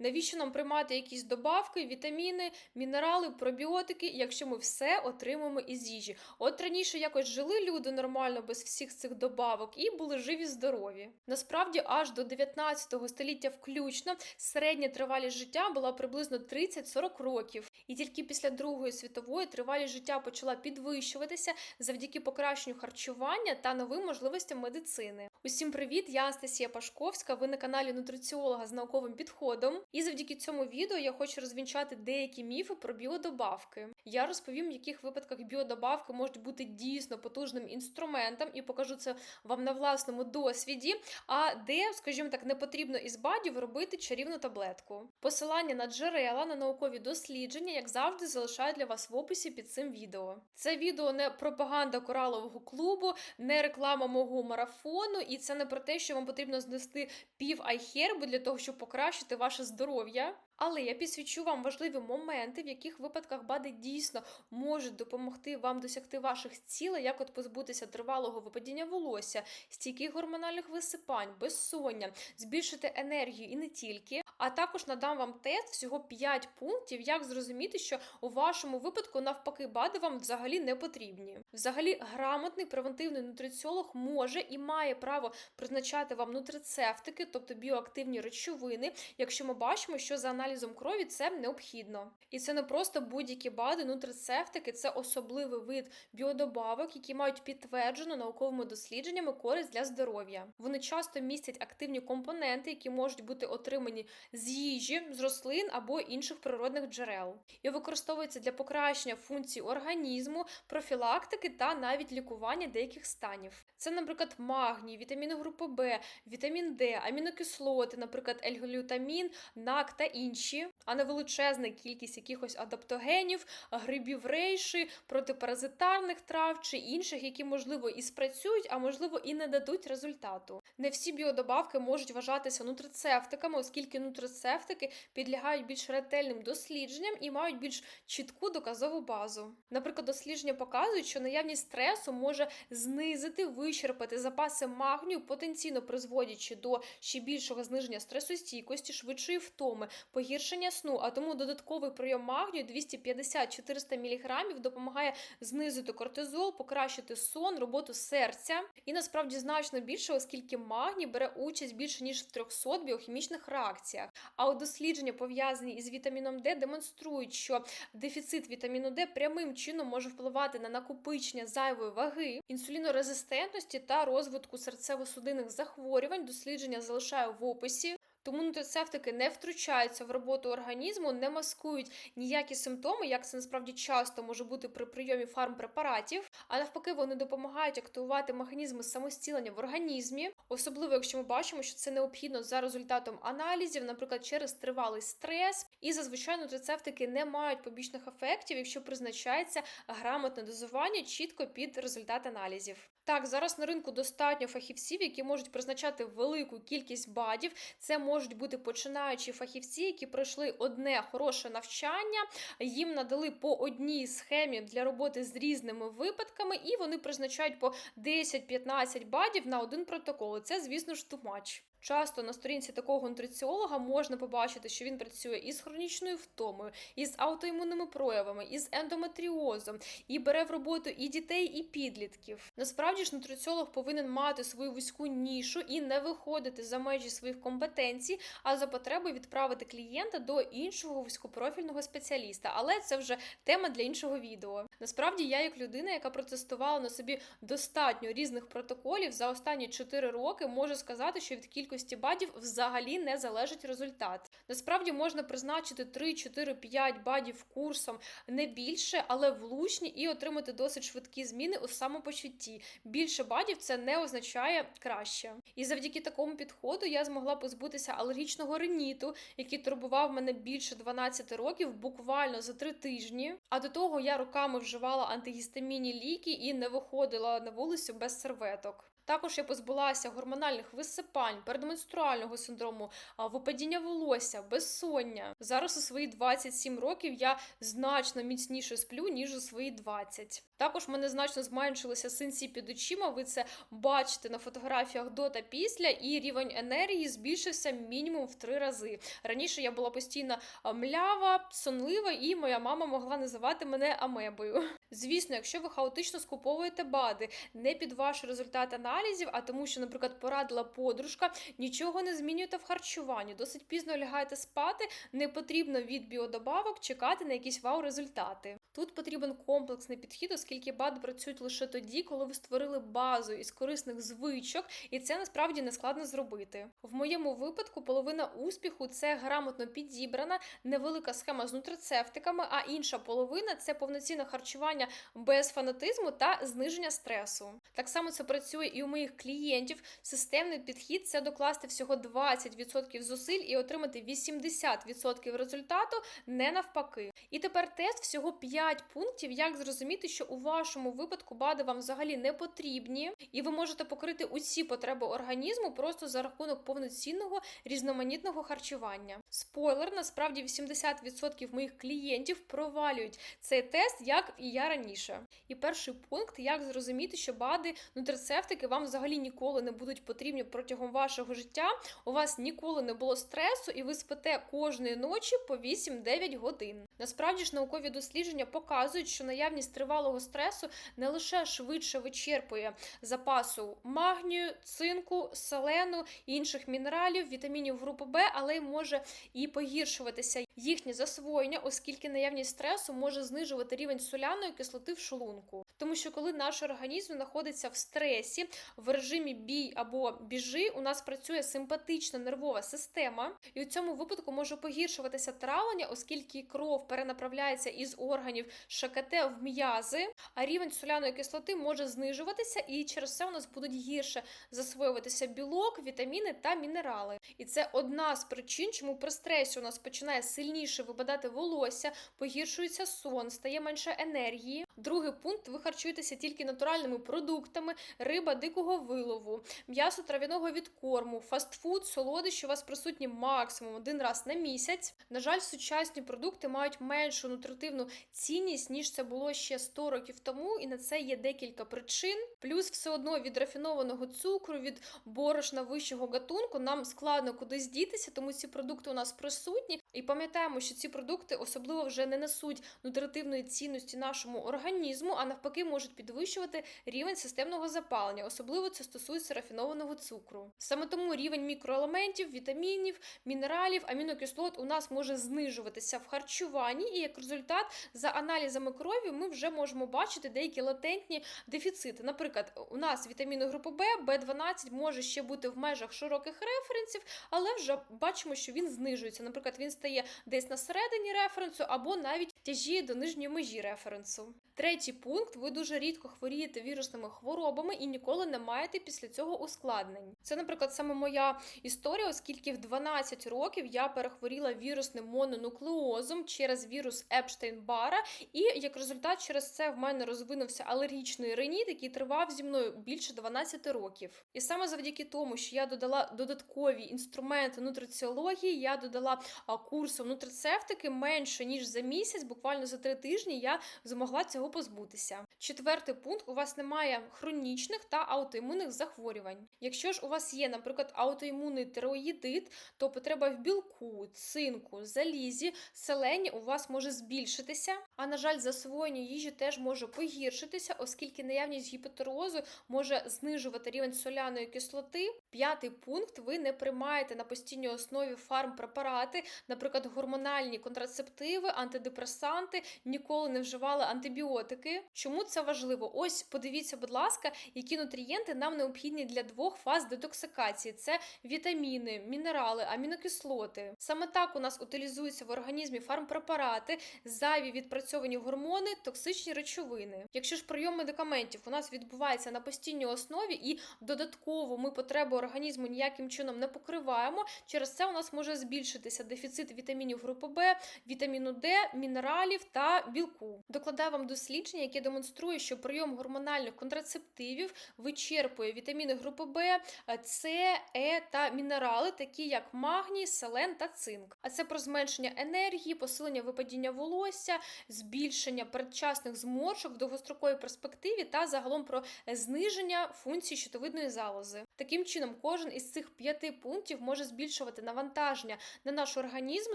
Навіщо нам приймати якісь добавки, вітаміни, мінерали, пробіотики, якщо ми все отримуємо із їжі? От раніше якось жили люди нормально без всіх цих добавок і були живі, здорові. Насправді, аж до 19 століття включно середня тривалість життя була приблизно 30-40 років, і тільки після Другої світової тривалість життя почала підвищуватися завдяки покращенню харчування та новим можливостям медицини. Усім привіт! Я Анастасія Пашковська. Ви на каналі нутриціолога з науковим підходом. І завдяки цьому відео я хочу розвінчати деякі міфи про біодобавки. Я розповім, в яких випадках біодобавки можуть бути дійсно потужним інструментом, і покажу це вам на власному досвіді. А де, скажімо так, не потрібно із бадів робити чарівну таблетку. Посилання на джерела на наукові дослідження, як завжди, залишаю для вас в описі під цим відео. Це відео не пропаганда коралового клубу, не реклама мого марафону, і це не про те, що вам потрібно знести пів айхербу для того, щоб покращити ваше здоров'я здоров'я, але я підсвічу вам важливі моменти, в яких випадках БАДи дійсно можуть допомогти вам досягти ваших цілей, як от позбутися тривалого випадіння волосся, стійких гормональних висипань, безсоння, збільшити енергію і не тільки. А також надам вам тест всього 5 пунктів, як зрозуміти, що у вашому випадку навпаки БАДи вам взагалі не потрібні. Взагалі, грамотний превентивний нутриціолог може і має право призначати вам нутрицептики, тобто біоактивні речовини, якщо ми бачимо, що за аналізом крові це необхідно. І це не просто будь-які БАДи, нутрицептики, це особливий вид біодобавок, які мають підтверджену науковими дослідженнями користь для здоров'я. Вони часто містять активні компоненти, які можуть бути отримані з їжі, з рослин або інших природних джерел, і використовуються для покращення функцій організму, профілактики та навіть лікування деяких станів. Це, наприклад, магній, вітаміни групи Б, вітамін Д, амінокислоти, наприклад, ельглютамін, НАК та інші, а не величезна кількість якихось адаптогенів, грибів рейші, протипаразитарних трав чи інших, які можливо і спрацюють, а можливо і не дадуть результату. Не всі біодобавки можуть вважатися нутрицептиками, оскільки нутрицептики підлягають більш ретельним дослідженням і мають більш чітку доказову базу. Наприклад, дослідження показують, що наявність стресу може знизити, вичерпати запаси магнію, потенційно призводячи до ще більшого зниження стресостійкості, швидшої втоми, погіршення сну. А тому додатковий прийом магнію 250-400 мг допомагає знизити кортизол, покращити сон, роботу серця і насправді значно більше, оскільки магній бере участь більше ніж в 300 біохімічних реакціях. А от дослідження, пов'язані із вітаміном Д, демонструють, що дефіцит вітаміну Д прямим чином може впливати на накопичення зайвої ваги, інсулінорезистентності та розвитку серцево-судинних захворювань. Дослідження залишаю в описі. Тому нутрицептики не втручаються в роботу організму, не маскують ніякі симптоми, як це насправді часто може бути при прийомі фармпрепаратів, а навпаки, вони допомагають активувати механізми самостілення в організмі, особливо якщо ми бачимо, що це необхідно за результатом аналізів, наприклад, через тривалий стрес. І зазвичай нутрицептики не мають побічних ефектів, якщо призначається грамотне дозування чітко під результат аналізів. Так, зараз на ринку достатньо фахівців, які можуть призначати велику кількість бадів. Це можуть бути починаючі фахівці, які пройшли одне хороше навчання, їм надали по одній схемі для роботи з різними випадками, і вони призначають по 10-15 бадів на один протокол. Це, звісно ж, тумач. Часто на сторінці такого нутриціолога можна побачити, що він працює із хронічною втомою, із аутоімунними проявами, із ендометріозом, і бере в роботу і дітей, і підлітків. Насправді ж нутриціолог повинен мати свою вузьку нішу і не виходити за межі своїх компетенцій, а за потреби відправити клієнта до іншого вузькопрофільного спеціаліста. Але це вже тема для іншого відео. Насправді, я, як людина, яка протестувала на собі достатньо різних протоколів за останні 4 роки, можу сказати, що від кількості кількості бадів взагалі не залежить результат. Насправді можна призначити 3, 4, 5 бадів курсом не більше, але влучні і отримати досить швидкі зміни у самопочутті. Більше бадів це не означає краще. І завдяки такому підходу я змогла позбутися алергічного риніту, який турбував мене більше 12 років, буквально за 3 тижні. А до того я роками вживала антигістамінні ліки і не виходила на вулицю без серветок. Також я позбулася гормональних висипань, передменструального синдрому, випадіння волосся, безсоння. Зараз у свої 27 років я значно міцніше сплю, ніж у свої 20. Також в мене значно зменшилися синці під очима. Ви це бачите на фотографіях до та після, і рівень енергії збільшився мінімум в три рази. Раніше я була постійно млява, сонлива, і моя мама могла називати мене амебою. Звісно, якщо ви хаотично скуповуєте БАДи не під ваш результат аналізів, а тому, що, наприклад, порадила подружка, нічого не змінюєте в харчуванні, досить пізно лягаєте спати, не потрібно від біодобавок чекати на якісь вау-результати. Тут потрібен комплексний підхід, оскільки БАДи працюють лише тоді, коли ви створили базу із корисних звичок, і це насправді не складно зробити. В моєму випадку половина успіху це грамотно підібрана, невелика схема з нутрицептиками, а інша половина це повноцінне харчування без фанатизму та зниження стресу. Так само це працює і у моїх клієнтів. Системний підхід це докласти всього 20% зусиль і отримати 80% результату, не навпаки. І тепер тест всього 5 пунктів, як зрозуміти, що у вашому випадку БАДи вам взагалі не потрібні, і ви можете покрити усі потреби організму просто за рахунок повноцінного різноманітного харчування. Спойлер, насправді 80% моїх клієнтів провалюють цей тест, як і я раніше. І перший пункт, як зрозуміти, що БАДи, нутрицептики вам взагалі ніколи не будуть потрібні протягом вашого життя. У вас ніколи не було стресу, і ви спите кожної ночі по 8-9 годин. Насправді ж наукові дослідження показують, що наявність тривалого стресу не лише швидше вичерпує запасу магнію, цинку, селену інших мінералів, вітамінів групи Б, але й може і погіршуватися їхнє засвоєння, оскільки наявність стресу може знижувати рівень соляної кислоти в шлунку. Тому що коли наш організм знаходиться в стресі, в режимі бій або біжи, у нас працює симпатична нервова система, і у цьому випадку може погіршуватися травлення, оскільки кров перенаправляється із органів ШКТ в м'язи, а рівень соляної кислоти може знижуватися, і через це у нас будуть гірше засвоюватися білок, вітаміни та мінерали. І це одна з причин, чому при стресі у нас починає сильніше випадати волосся, погіршується сон, стає менше енергії. Другий пункт: ви харчуєтеся тільки натуральними продуктами, риба дикого вилову, м'ясо трав'яного відкорму, фастфуд, солодощі у вас присутні максимум один раз на місяць. На жаль, сучасні продукти мають меншу нутритивну цінність, ніж це було ще 100 років тому, і на це є декілька причин. Плюс все одно від рафінованого цукру, від борошна вищого гатунку нам складно кудись дітися, тому ці продукти у нас присутні. І пам'ятаємо, що ці продукти особливо вже не несуть нутритивної цінності нашому організму, а навпаки, можуть підвищувати рівень системного запалення. Особливо це стосується рафінованого цукру. Саме тому рівень мікроелементів, вітамінів, мінералів, амінокислот у нас може знижуватися в харчуванні, і як результат, за аналізами крові, ми вже можемо бачити деякі латентні дефіцити. Наприклад, у нас вітаміни групи Б, Б12 може ще бути в межах широких референсів, але вже бачимо, що він знижується. Наприклад, він стає десь на середині референсу або навіть тяжіє до нижньої межі референсу. Третій пункт: ви дуже рідко хворієте вірусними хворобами і ніколи не маєте після цього ускладнень. Це, наприклад, саме моя історія, оскільки в 12 років я перехворіла вірусним мононуклеозом через вірус Епштейн-Бара, і як результат, через це в мене розвинувся алергічний реніт, який тривав зі мною більше 12 років. І саме завдяки тому, що я додала додаткові інструменти нутриціології, я додала а, курсу нутрицептики менше ніж за місяць, буквально за три тижні я змогла цього позбутися. Четвертий пункт: у вас немає хронічних та аутоімунних захворювань. Якщо ж у вас є, наприклад, аутоімунний тироїдит, то потреба в білку, цинку, залізі, селені у вас може збільшитися. А на жаль, засвоєння їжі теж може погіршитися, оскільки наявність гіпотерозу може знижувати рівень соляної кислоти. П'ятий пункт: ви не приймаєте на постійній основі фармпрепарати, наприклад, гормональні контрацептиви, антидепресанти, ніколи не вживали антибіотики. Чому це важливо? Ось подивіться, будь ласка, які нутрієнти нам необхідні для двох фаз детоксикації: це вітаміни, мінерали, амінокислоти. Саме так у нас утилізуються в організмі фармпрепарати, зайві відпрацьовані гормони, токсичні речовини. Якщо ж прийом медикаментів у нас відбувається на постійній основі і додатково ми потребу організму ніяким чином не покриваємо, через це у нас може збільшитися дефіцит вітамінів вітамінів групи Б, вітаміну Д, мінералів та білку. Докладаю вам дослідження, яке демонструє, що прийом гормональних контрацептивів вичерпує вітаміни групи Б, С, Е та мінерали, такі як магній, селен та цинк. А це про зменшення енергії, посилення випадіння волосся, збільшення передчасних зморшок в довгостроковій перспективі та загалом про зниження функцій щитовидної залози. Таким чином, кожен із цих п'яти пунктів може збільшувати навантаження на наш організм,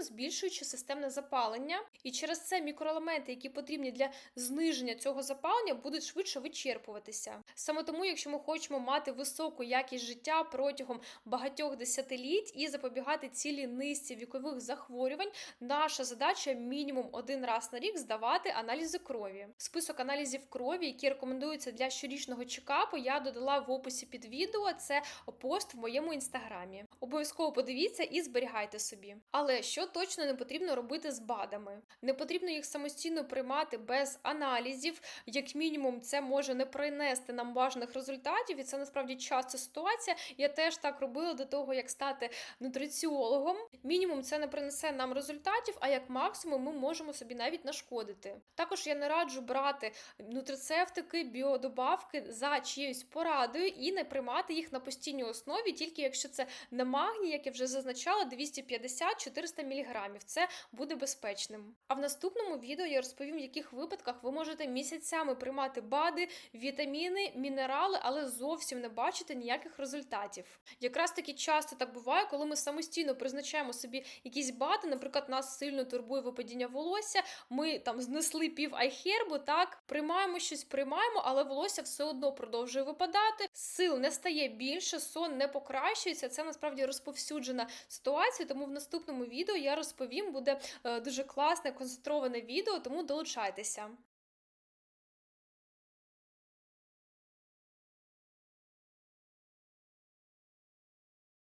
збільшуючи системне запалення, і через це мікроелементи, які потрібні для зниження цього запалення, будуть швидше вичерпуватися. Саме тому, якщо ми хочемо мати високу якість життя протягом багатьох десятиліть і запобігати цілій низці вікових захворювань, наша задача мінімум один раз на рік здавати аналізи крові. Список аналізів крові, які рекомендуються для щорічного чекапу, я додала в описі під відео. Це пост в моєму інстаграмі. Обов'язково подивіться і зберігайте собі. Але що точно не потрібно робити з БАДами? Не потрібно їх самостійно приймати без аналізів. Як мінімум, це може не принести нам важних результатів, і це насправді часто ситуація. Я теж так робила до того, як стати нутриціологом. Мінімум це не принесе нам результатів, а як максимум ми можемо собі навіть нашкодити. Також я не раджу брати нутрицептики, біодобавки за чиєюсь порадою і не приймати їх на постійній основі, тільки якщо це не магній, як я вже зазначала, 250-400 мг. Це буде безпечним. А в наступному відео я розповім, в яких випадках ви можете місяцями приймати БАДи, вітаміни, мінерали, але зовсім не бачити ніяких результатів. Якраз таки часто так буває, коли ми самостійно призначаємо собі якісь БАДи, наприклад, нас сильно турбує випадіння волосся, ми там знесли пів айхербу, так приймаємо щось, приймаємо, але волосся все одно продовжує випадати. Сил не стає більше, сон не покращується. Це насправді розповсюджена ситуація. Тому в наступному відео я розповім, буде е, дуже класне концентроване відео, тому долучайтеся.